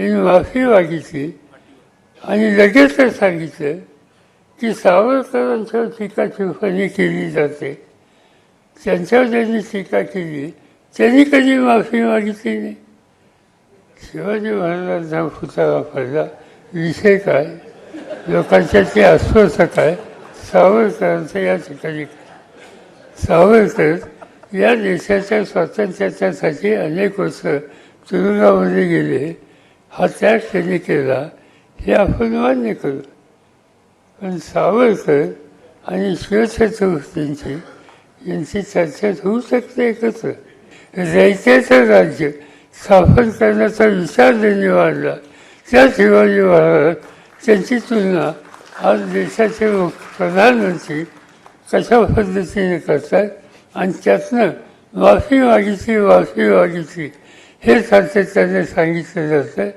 त्यांनी माफी मागितली आणि लगेचच सांगितलं की सावरकरांच्यावर टीका टिप्पणी केली जाते. त्यांच्यावर ज्यांनी टीका केली त्यांनी कधी माफी मागितली नाही? शिवाजी महाराजांचा पुतळा पडला. विषय काय? लोकांच्या ते अस्वस्थ काय? सावरकरांचं या ठिकाणी काय? सावरकर या देशाच्या स्वातंत्र्यासाठी अनेक वर्ष तुरुंगामध्ये गेले. हा त्याग त्यांनी केला हे आपण मान्य करू. पण सावरकर आणि शिवछत्रपतींची यांची चर्चा होऊ शकते एकत्र रयतेचं राज्य स्थापन करण्याचा विचार त्यांनी मांडला. त्या शिवाजी महाराज त्यांची तुलना आज देशाचे प्रधानमंत्री कशा पद्धतीने करतात आणि त्यातनं माफी मागितली माफी मागितली हे सातत्याने सांगितलं जातं.